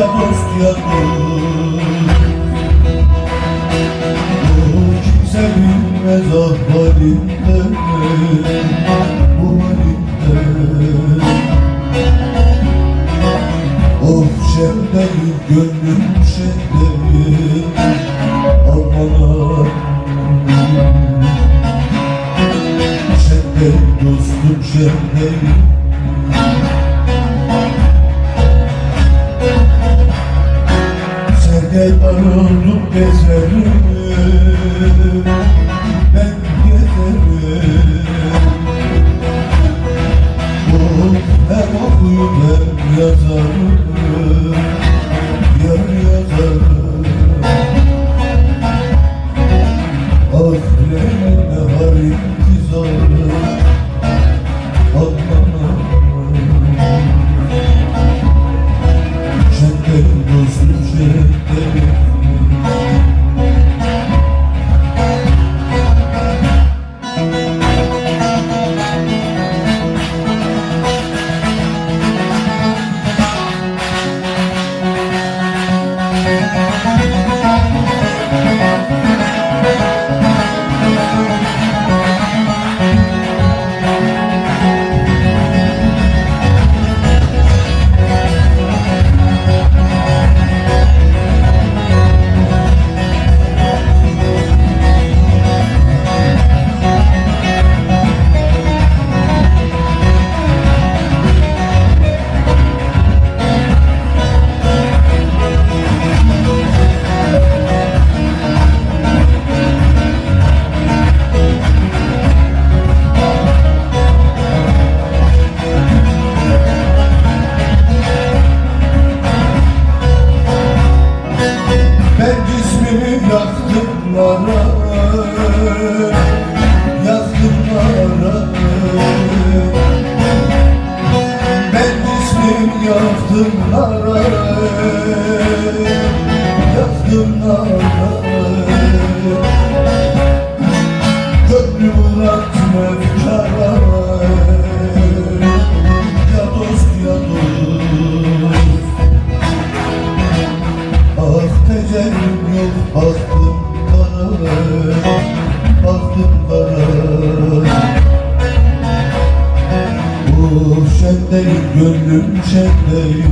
ya dost ya dost kimse bilmez ah halimden Bu halimden Oh şemdeyim gönlüm şemdeyim Aman ah Arıyorum gezerim. Ben gezerim. Oh, hem okuyup hem yazarım あっ! Yazdım nara Yazdım nara Gönlüm bıraktım efkara Ya dost ya dost Ah tecerim yok aklım kara Aklım kara Oh çepteyim, gönlüm çepteyim